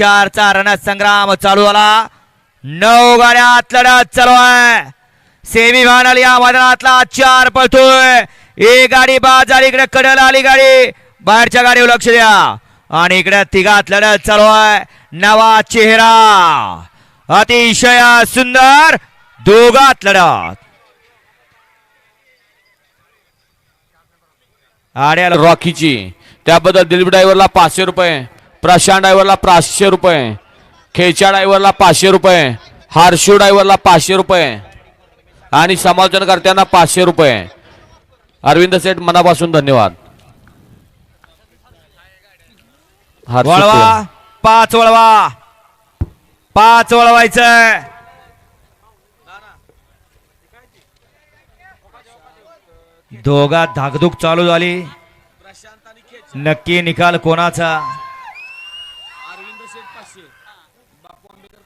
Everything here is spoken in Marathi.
चारचा रणसंग्राम चालू झाला. नऊ गाड्यात लढत चालू आहे. सेमी फायनल या मैदानातला चार पळतोय. एक गाडी बाद झाली इकडे कडल आली गाडी. बाहेरच्या गाडीवर लक्ष द्या. आणि इकडे तिघात लढत चालू आहे. नवा चेहरा. अतिशय सुंदर दोघात लढत. आणि रॉकीची. त्याबद्दल दिलीप ड्रायव्हरला पाचशे रुपये. प्रशांत ड्रायव्हरला पाचशे रुपये. खेचा ड्रायव्हरला पाचशे रुपये. हार्शू ड्रायव्हरला पाचशे रुपये. आणि समालोचनकर्त्यांना पाचशे रुपये. अरविंद सेठ मनापासून धन्यवाद. वळवा. पाच वळवा. पाच वळवायचं दोघात धाकधूक चालू झाली. नक्की निकाल कोणाचा? बापू आंबेडकर